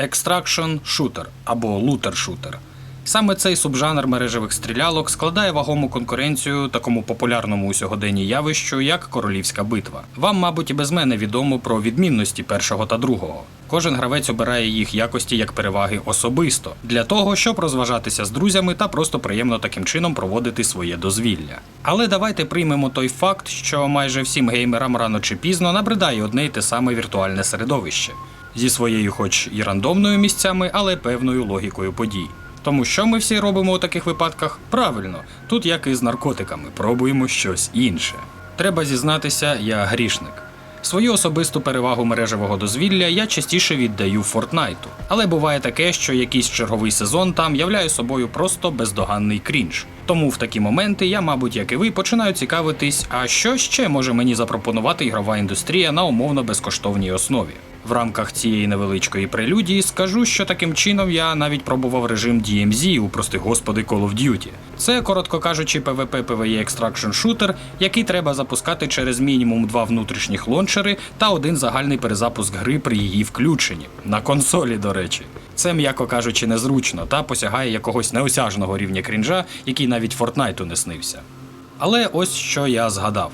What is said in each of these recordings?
Extraction Shooter або Looter Shooter. Саме цей субжанр мережевих стрілялок складає вагому конкуренцію такому популярному у сьогоденні явищу, як королівська битва. Вам, мабуть, і без мене відомо про відмінності першого та другого. Кожен гравець обирає їх якості як переваги особисто для того, щоб розважатися з друзями та просто приємно таким чином проводити своє дозвілля. Але давайте приймемо той факт, що майже всім геймерам рано чи пізно набридає одне й те саме віртуальне середовище зі своєю, хоч і рандомною місцями, але певною логікою подій. Тому що ми всі робимо у таких випадках? Правильно, тут як і з наркотиками, пробуємо щось інше. Треба зізнатися, я грішник. Свою особисту перевагу мережевого дозвілля я частіше віддаю Фортнайту. Але буває таке, що якийсь черговий сезон там являє собою просто бездоганний крінж. Тому в такі моменти я, мабуть, як і ви, починаю цікавитись, а що ще може мені запропонувати ігрова індустрія на умовно безкоштовній основі. В рамках цієї невеличкої прелюдії скажу, що таким чином я навіть пробував режим DMZ у прости господи Call of Duty. Це, коротко кажучи, PvP PvE Extraction Shooter, який треба запускати через мінімум два внутрішніх лончери та один загальний перезапуск гри при її включенні на консолі, до речі. Це, м'яко кажучи, незручно та посягає якогось неосяжного рівня крінжа, який навіть Фортнайту не снився. Але ось що я згадав.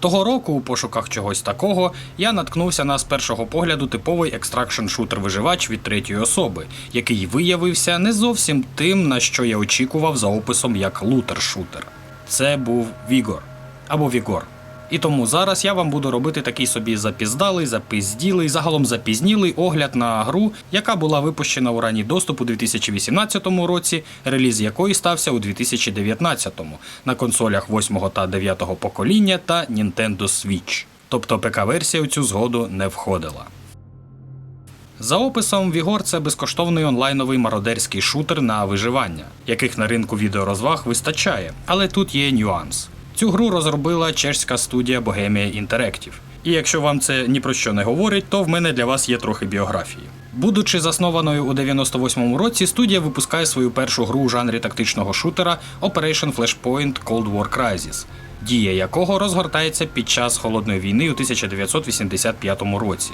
Того року, у пошуках чогось такого, я наткнувся на з першого погляду типовий екстракшн шутер виживач від третьої особи, який виявився не зовсім тим, на що я очікував за описом як лутер-шутер. Це був Вігор або Вігор. І тому зараз я вам буду робити такий собі запіздалий, запизділий, загалом запізнілий огляд на гру, яка була випущена у ранній доступ у 2018 році, реліз якої стався у 2019 на консолях 8 та 9 покоління та Nintendo Switch. Тобто ПК-версія у цю згоду не входила. За описом, Вігор це безкоштовний онлайновий мародерський шутер на виживання, яких на ринку відеорозваг вистачає, але тут є нюанс. Цю гру розробила чешська студія Bohemia Interactive. І якщо вам це ні про що не говорить, то в мене для вас є трохи біографії. Будучи заснованою у 98-му році, студія випускає свою першу гру у жанрі тактичного шутера Operation Flashpoint Cold War Crisis, дія якого розгортається під час холодної війни у 1985 році.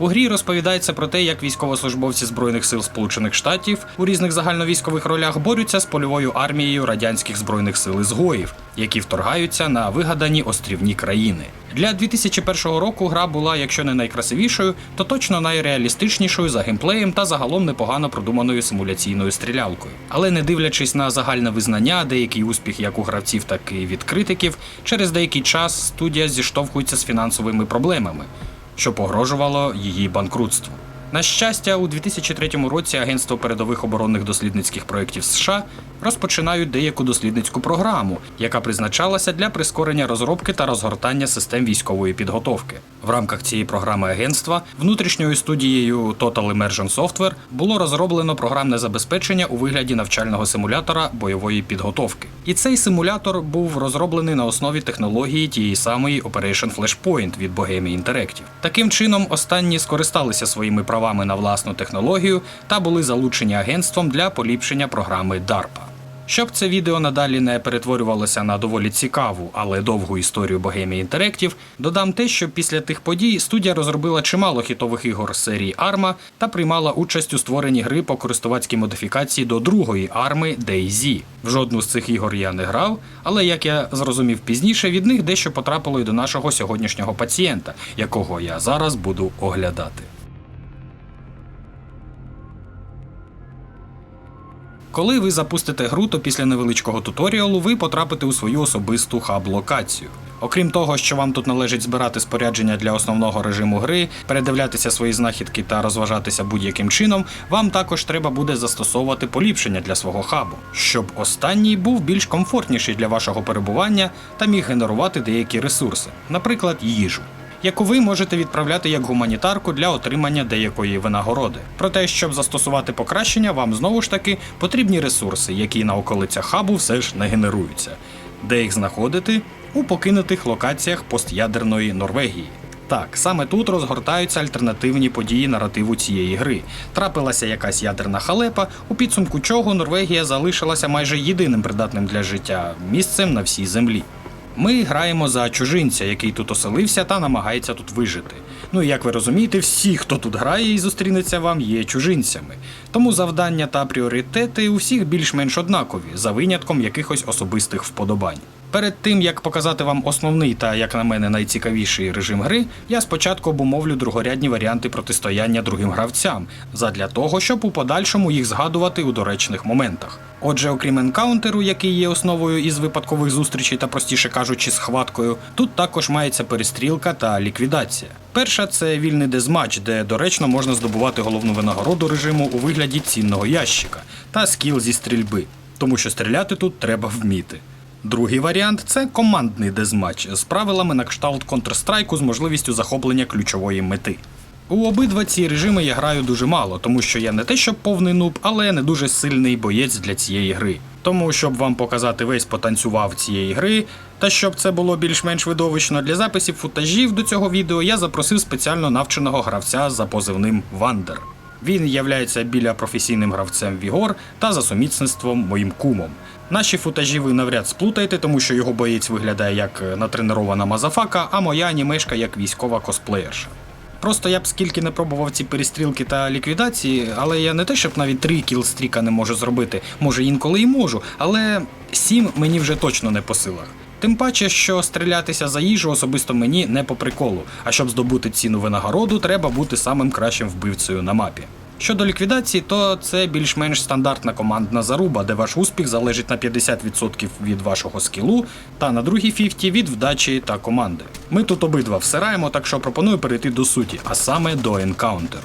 У грі розповідається про те, як військовослужбовці Збройних сил Сполучених Штатів у різних загальновійськових ролях борються з польовою армією радянських збройних сил ізгоїв, які вторгаються на вигадані острівні країни. Для 2001 року гра була, якщо не найкрасивішою, то точно найреалістичнішою за геймплеєм та загалом непогано продуманою симуляційною стрілялкою. Але не дивлячись на загальне визнання, деякий успіх як у гравців, так і від критиків, через деякий час студія зіштовхується з фінансовими проблемами що погрожувало її банкрутству. На щастя, у 2003 році Агентство передових оборонних дослідницьких проєктів США розпочинають деяку дослідницьку програму, яка призначалася для прискорення розробки та розгортання систем військової підготовки. В рамках цієї програми агентства внутрішньою студією Total Immersion Software було розроблено програмне забезпечення у вигляді навчального симулятора бойової підготовки. І цей симулятор був розроблений на основі технології тієї самої Operation Flashpoint від Bohemia Interactive. Таким чином, останні скористалися своїми правами на власну технологію та були залучені агентством для поліпшення програми DARPA. Щоб це відео надалі не перетворювалося на доволі цікаву, але довгу історію Bohemia Interactive, додам те, що після тих подій студія розробила чимало хітових ігор з серії Arma та приймала участь у створенні гри по користувацькій модифікації до другої арми DayZ. В жодну з цих ігор я не грав, але як я зрозумів пізніше, від них дещо потрапило й до нашого сьогоднішнього пацієнта, якого я зараз буду оглядати. Коли ви запустите гру, то після невеличкого туторіалу ви потрапите у свою особисту хаб-локацію. Окрім того, що вам тут належить збирати спорядження для основного режиму гри, передивлятися свої знахідки та розважатися будь-яким чином, вам також треба буде застосовувати поліпшення для свого хабу, щоб останній був більш комфортніший для вашого перебування та міг генерувати деякі ресурси, наприклад, їжу яку ви можете відправляти як гуманітарку для отримання деякої винагороди. Проте, щоб застосувати покращення, вам знову ж таки потрібні ресурси, які на околицях хабу все ж не генеруються. Де їх знаходити? У покинутих локаціях постядерної Норвегії. Так, саме тут розгортаються альтернативні події наративу цієї гри. Трапилася якась ядерна халепа, у підсумку чого Норвегія залишилася майже єдиним придатним для життя місцем на всій землі. Ми граємо за чужинця, який тут оселився та намагається тут вижити. Ну і як ви розумієте, всі, хто тут грає і зустрінеться вам, є чужинцями. Тому завдання та пріоритети у всіх більш-менш однакові, за винятком якихось особистих вподобань. Перед тим як показати вам основний та, як на мене, найцікавіший режим гри, я спочатку обумовлю другорядні варіанти протистояння другим гравцям, задля того, щоб у подальшому їх згадувати у доречних моментах. Отже, окрім енкаунтеру, який є основою із випадкових зустрічей та простіше кажучи, схваткою, тут також мається перестрілка та ліквідація. Перша це вільний дезматч, де доречно можна здобувати головну винагороду режиму у вигляді цінного ящика та скіл зі стрільби, тому що стріляти тут треба вміти. Другий варіант це командний дезматч з правилами на кшталт Counter-Strike з можливістю захоплення ключової мети. У обидва ці режими я граю дуже мало, тому що я не те, що повний нуб, але не дуже сильний боєць для цієї гри. Тому, щоб вам показати весь потанцював цієї гри, та щоб це було більш-менш видовищно для записів футажів до цього відео, я запросив спеціально навченого гравця за позивним Вандер. Він являється біля професійним гравцем Вігор та за сумісництвом моїм кумом. Наші футажі ви навряд сплутаєте, тому що його боєць виглядає як е, натренована мазафака, а моя анімешка як військова косплеєрша. Просто я б скільки не пробував ці перестрілки та ліквідації, але я не те, щоб навіть три кілстріка не можу зробити. Може інколи і можу, але сім мені вже точно не по силах. Тим паче, що стрілятися за їжу особисто мені не по приколу, а щоб здобути ціну винагороду, треба бути самим кращим вбивцею на мапі. Щодо ліквідації, то це більш-менш стандартна командна заруба, де ваш успіх залежить на 50% від вашого скілу, та на другій 50% від вдачі та команди. Ми тут обидва всираємо, так що пропоную перейти до суті, а саме до енкаунтеру.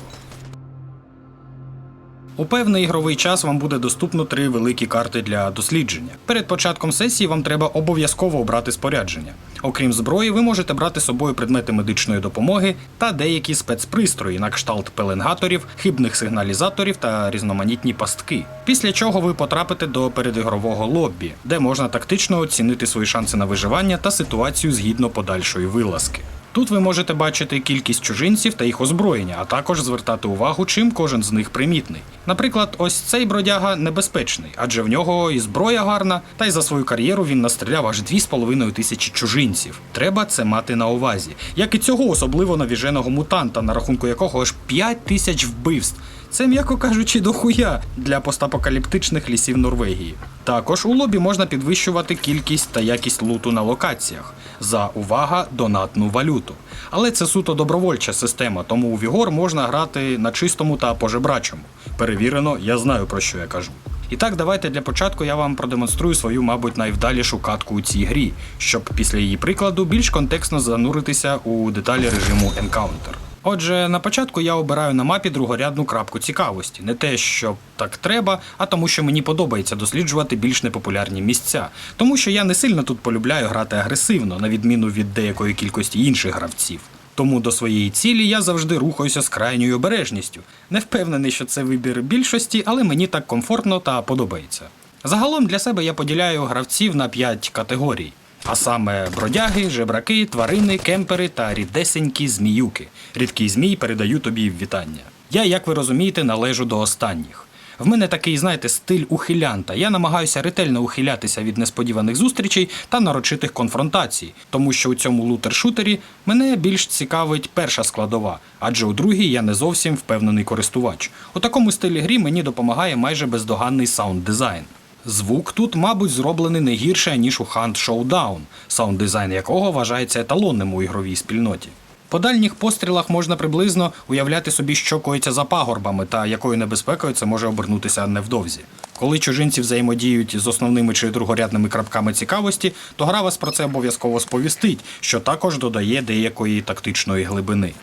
У певний ігровий час вам буде доступно три великі карти для дослідження. Перед початком сесії вам треба обов'язково обрати спорядження. Окрім зброї, ви можете брати з собою предмети медичної допомоги та деякі спецпристрої на кшталт пеленгаторів, хибних сигналізаторів та різноманітні пастки. Після чого ви потрапите до передігрового лоббі, де можна тактично оцінити свої шанси на виживання та ситуацію згідно подальшої вилазки. Тут ви можете бачити кількість чужинців та їх озброєння, а також звертати увагу, чим кожен з них примітний. Наприклад, ось цей бродяга небезпечний, адже в нього і зброя гарна, та й за свою кар'єру він настріляв аж 2,5 тисячі чужинців. Треба це мати на увазі. Як і цього особливо навіженого мутанта, на рахунку якого аж 5 тисяч вбивств. Це, м'яко кажучи, дохуя для постапокаліптичних лісів Норвегії. Також у лобі можна підвищувати кількість та якість луту на локаціях за увага донатну валюту. Але це суто добровольча система, тому у Вігор можна грати на чистому та пожебрачому. Перевірено, я знаю про що я кажу. І так, давайте для початку я вам продемонструю свою, мабуть, найвдалішу катку у цій грі, щоб після її прикладу більш контекстно зануритися у деталі режиму Encounter. Отже, на початку я обираю на мапі другорядну крапку цікавості. Не те, що так треба, а тому, що мені подобається досліджувати більш непопулярні місця. Тому що я не сильно тут полюбляю грати агресивно, на відміну від деякої кількості інших гравців. Тому до своєї цілі я завжди рухаюся з крайньою обережністю. Не впевнений, що це вибір більшості, але мені так комфортно та подобається. Загалом для себе я поділяю гравців на 5 категорій. А саме бродяги, жебраки, тварини, кемпери та рідесенькі зміюки. Рідкий змій передаю тобі вітання. Я, як ви розумієте, належу до останніх. В мене такий, знаєте, стиль ухилянта. Я намагаюся ретельно ухилятися від несподіваних зустрічей та нарочитих конфронтацій, тому що у цьому лутер-шутері мене більш цікавить перша складова, адже у другій я не зовсім впевнений користувач. У такому стилі грі мені допомагає майже бездоганний саунд-дизайн. Звук тут, мабуть, зроблений не гірше, ніж у Hunt Showdown, саунд-дизайн якого вважається еталонним у ігровій спільноті. По дальніх пострілах можна приблизно уявляти собі, що коїться за пагорбами та якою небезпекою це може обернутися невдовзі. Коли чужинці взаємодіють з основними чи другорядними крапками цікавості, то гра вас про це обов'язково сповістить, що також додає деякої тактичної глибини.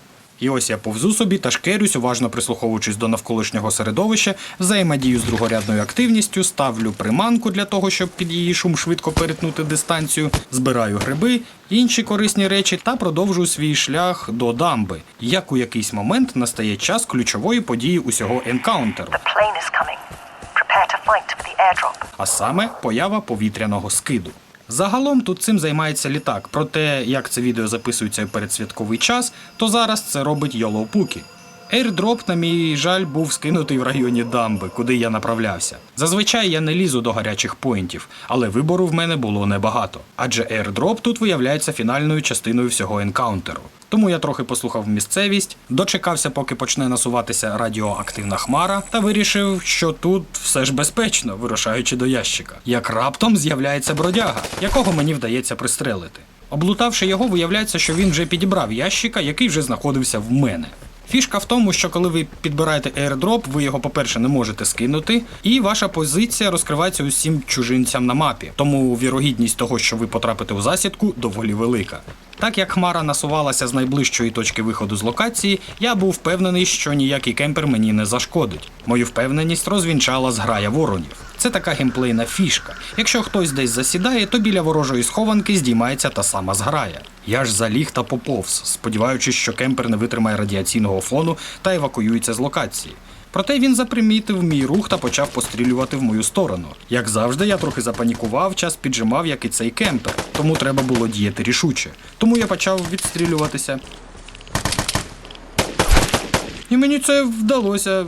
І ось я повзу собі та шкерюсь, уважно прислуховуючись до навколишнього середовища, взаємодію з другорядною активністю, ставлю приманку для того, щоб під її шум швидко перетнути дистанцію, збираю гриби, інші корисні речі та продовжую свій шлях до дамби. Як у якийсь момент настає час ключової події усього енкаунтеру, а саме поява повітряного скиду. Загалом тут цим займається літак. Проте, як це відео записується в передсвятковий час, то зараз це робить Йолоу Пукі. Ейрдроп, на мій жаль, був скинутий в районі дамби, куди я направлявся. Зазвичай я не лізу до гарячих поінтів, але вибору в мене було небагато. Адже ейрдроп тут виявляється фінальною частиною всього енкаунтеру. Тому я трохи послухав місцевість, дочекався, поки почне насуватися радіоактивна хмара, та вирішив, що тут все ж безпечно, вирушаючи до ящика. Як раптом з'являється бродяга, якого мені вдається пристрелити. Облутавши його, виявляється, що він вже підібрав ящика, який вже знаходився в мене. Фішка в тому, що коли ви підбираєте airdrop, ви його, по-перше, не можете скинути, і ваша позиція розкривається усім чужинцям на мапі. Тому вірогідність того, що ви потрапите у засідку, доволі велика. Так як хмара насувалася з найближчої точки виходу з локації, я був впевнений, що ніякий кемпер мені не зашкодить. Мою впевненість розвінчала зграя воронів. Це така геймплейна фішка. Якщо хтось десь засідає, то біля ворожої схованки здіймається та сама зграя. Я ж заліг та поповз, сподіваючись, що кемпер не витримає радіаційного фону та евакуюється з локації. Проте він запримітив мій рух та почав пострілювати в мою сторону. Як завжди, я трохи запанікував, час піджимав, як і цей кемпер, тому треба було діяти рішуче. Тому я почав відстрілюватися. І мені це вдалося.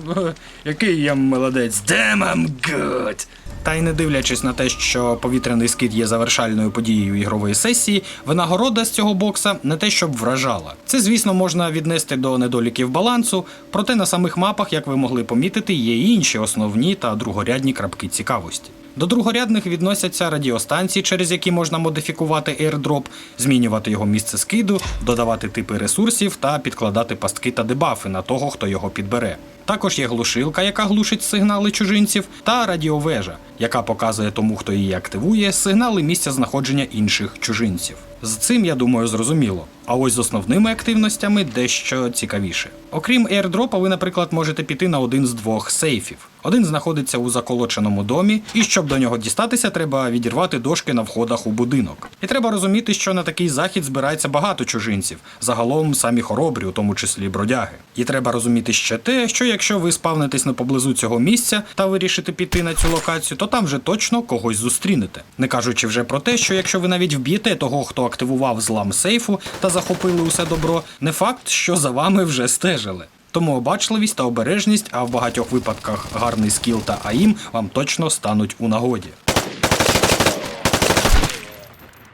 Який я молодець. Damn, good! Та й не дивлячись на те, що повітряний скид є завершальною подією ігрової сесії, винагорода з цього бокса не те, щоб вражала. Це, звісно, можна віднести до недоліків балансу, проте на самих мапах, як ви могли помітити, є інші основні та другорядні крапки цікавості. До другорядних відносяться радіостанції, через які можна модифікувати airdrop, змінювати його місце скиду, додавати типи ресурсів та підкладати пастки та дебафи на того, хто його підбере. Також є глушилка, яка глушить сигнали чужинців, та радіовежа, яка показує тому, хто її активує, сигнали місця знаходження інших чужинців. З цим, я думаю, зрозуміло. А ось з основними активностями дещо цікавіше. Окрім airdropа, ви, наприклад, можете піти на один з двох сейфів. Один знаходиться у заколоченому домі, і щоб до нього дістатися, треба відірвати дошки на входах у будинок. І треба розуміти, що на такий захід збирається багато чужинців, загалом самі хоробрі, у тому числі бродяги. І треба розуміти ще те, що якщо ви спавнитесь не поблизу цього місця та вирішите піти на цю локацію, то там вже точно когось зустрінете. Не кажучи вже про те, що якщо ви навіть вб'єте того, хто активував злам сейфу та захопили усе добро, не факт, що за вами вже стежили. Тому обачливість та обережність, а в багатьох випадках гарний скіл та АІМ вам точно стануть у нагоді.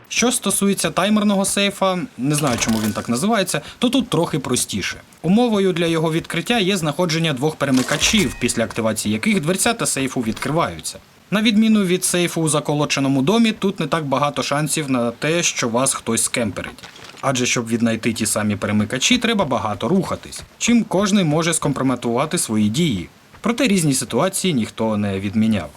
Що стосується таймерного сейфа, не знаю, чому він так називається, то тут трохи простіше. Умовою для його відкриття є знаходження двох перемикачів, після активації яких дверця та сейфу відкриваються. На відміну від сейфу у заколоченому домі, тут не так багато шансів на те, що вас хтось скемперить. Адже щоб віднайти ті самі перемикачі, треба багато рухатись, чим кожний може скомпрометувати свої дії. Проте різні ситуації ніхто не відміняв.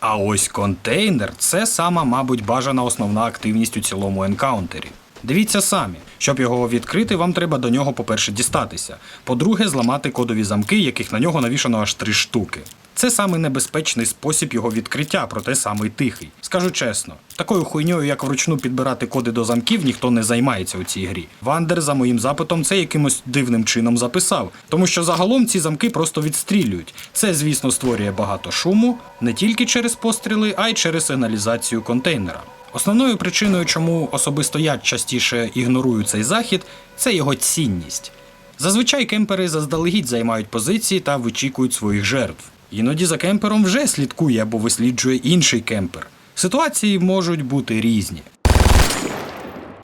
А ось контейнер це сама, мабуть, бажана основна активність у цілому енкаунтері. Дивіться самі, щоб його відкрити, вам треба до нього, по-перше, дістатися. По-друге, зламати кодові замки, яких на нього навішано аж три штуки. Це самий небезпечний спосіб його відкриття, проте самий тихий. Скажу чесно, такою хуйньою, як вручну підбирати коди до замків, ніхто не займається у цій грі. Вандер за моїм запитом це якимось дивним чином записав, тому що загалом ці замки просто відстрілюють. Це, звісно, створює багато шуму не тільки через постріли, а й через сигналізацію контейнера. Основною причиною, чому особисто я частіше ігнорую цей захід, це його цінність. Зазвичай кемпери заздалегідь займають позиції та вичікують своїх жертв. Іноді за кемпером вже слідкує або висліджує інший кемпер. Ситуації можуть бути різні.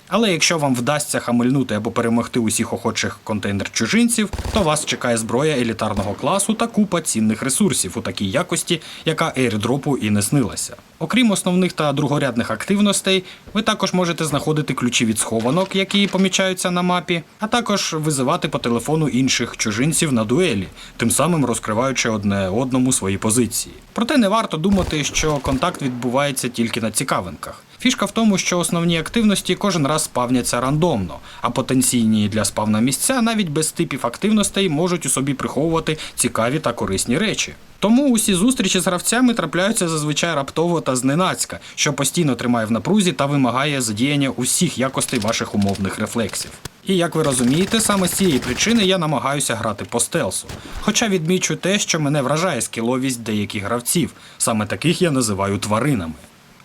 Але якщо вам вдасться хамельнути або перемогти усіх охочих контейнер чужинців, то вас чекає зброя елітарного класу та купа цінних ресурсів у такій якості, яка ейрдропу і не снилася. Окрім основних та другорядних активностей, ви також можете знаходити ключі від схованок, які помічаються на мапі, а також визивати по телефону інших чужинців на дуелі, тим самим розкриваючи одне одному свої позиції. Проте не варто думати, що контакт відбувається тільки на цікавинках. Фішка в тому, що основні активності кожен раз спавняться рандомно, а потенційні для спавна місця навіть без типів активностей можуть у собі приховувати цікаві та корисні речі. Тому усі зустрічі з гравцями трапляються зазвичай раптово та зненацька, що постійно тримає в напрузі та вимагає задіяння усіх якостей ваших умовних рефлексів. І як ви розумієте, саме з цієї причини я намагаюся грати по стелсу. Хоча відмічу те, що мене вражає скіловість деяких гравців, саме таких я називаю тваринами.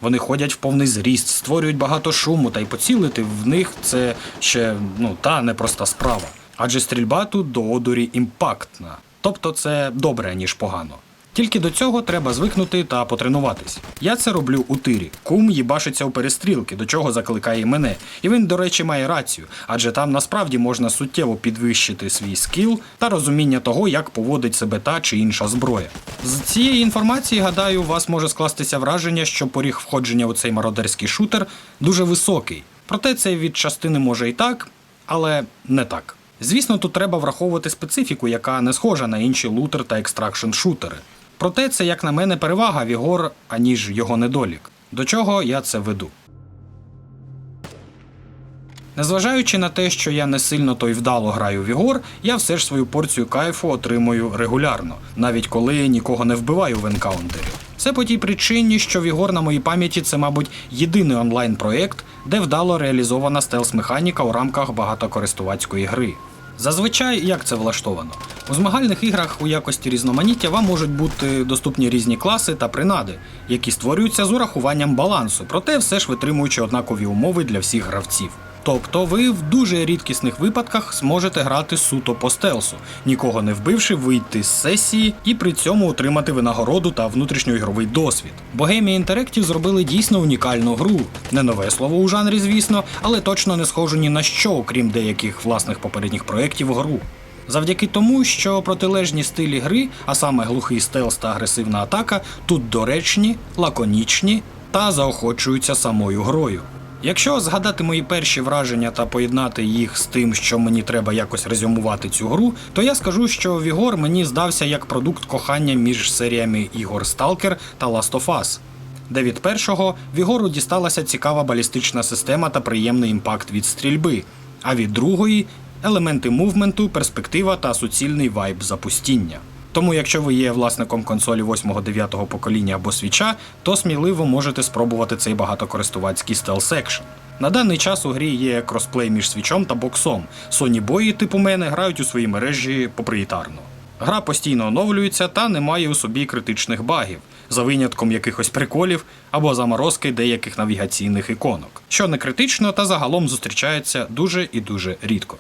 Вони ходять в повний зріст, створюють багато шуму, та й поцілити в них це ще ну та непроста справа. Адже стрільба тут до одурі імпактна. Тобто це добре, ніж погано. Тільки до цього треба звикнути та потренуватись. Я це роблю у тирі. Кум їбашиться у перестрілки, до чого закликає мене. І він, до речі, має рацію, адже там насправді можна суттєво підвищити свій скіл та розуміння того, як поводить себе та чи інша зброя. З цієї інформації, гадаю, у вас може скластися враження, що поріг входження у цей мародерський шутер дуже високий. Проте це від частини може і так, але не так. Звісно, тут треба враховувати специфіку, яка не схожа на інші лутер та екстракшн шутери. Проте це, як на мене, перевага Вігор, аніж його недолік. До чого я це веду. Незважаючи на те, що я не сильно то й вдало граю в Вігор, я все ж свою порцію кайфу отримую регулярно, навіть коли нікого не вбиваю в енкаунтері. Це по тій причині, що Вігор на моїй пам'яті це, мабуть, єдиний онлайн-проєкт, де вдало реалізована стелс-механіка у рамках багатокористувацької гри. Зазвичай як це влаштовано? У змагальних іграх у якості різноманіття вам можуть бути доступні різні класи та принади, які створюються з урахуванням балансу, проте все ж витримуючи однакові умови для всіх гравців. Тобто ви в дуже рідкісних випадках зможете грати суто по стелсу, нікого не вбивши, вийти з сесії і при цьому отримати винагороду та внутрішньоігровий досвід. Bohemia Interactive зробили дійсно унікальну гру. Не нове слово у жанрі, звісно, але точно не схожу ні на що, окрім деяких власних попередніх проєктів гру. Завдяки тому, що протилежні стилі гри, а саме глухий стелс та агресивна атака, тут доречні, лаконічні та заохочуються самою грою. Якщо згадати мої перші враження та поєднати їх з тим, що мені треба якось резюмувати цю гру, то я скажу, що Вігор мені здався як продукт кохання між серіями ігор Stalker та Last of Us де від першого Вігору дісталася цікава балістична система та приємний імпакт від стрільби, а від другої елементи мувменту, перспектива та суцільний вайб запустіння. Тому, якщо ви є власником консолі 8-9 покоління або свіча, то сміливо можете спробувати цей багатокористувацький стелс екшн. На даний час у грі є кросплей між свічом та боксом. Соні бої, типу мене, грають у своїй мережі поприєтарно. Гра постійно оновлюється та не має у собі критичних багів, за винятком якихось приколів або заморозки деяких навігаційних іконок, що не критично та загалом зустрічається дуже і дуже рідко.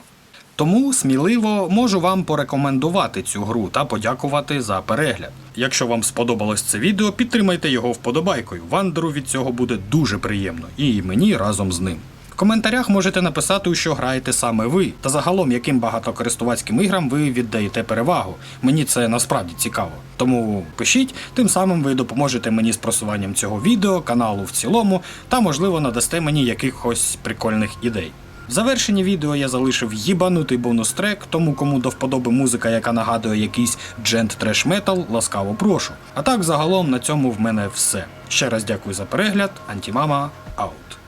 Тому сміливо можу вам порекомендувати цю гру та подякувати за перегляд. Якщо вам сподобалось це відео, підтримайте його вподобайкою. Вандеру від цього буде дуже приємно, і мені разом з ним. В коментарях можете написати, у що граєте саме ви, та загалом яким багатокористувацьким іграм ви віддаєте перевагу. Мені це насправді цікаво. Тому пишіть, тим самим ви допоможете мені з просуванням цього відео, каналу в цілому, та можливо надасте мені якихось прикольних ідей. В завершенні відео я залишив їбанутий бонус трек, тому кому до вподоби музика, яка нагадує якийсь джент треш метал, ласкаво прошу. А так загалом на цьому в мене все. Ще раз дякую за перегляд. Антімама аут.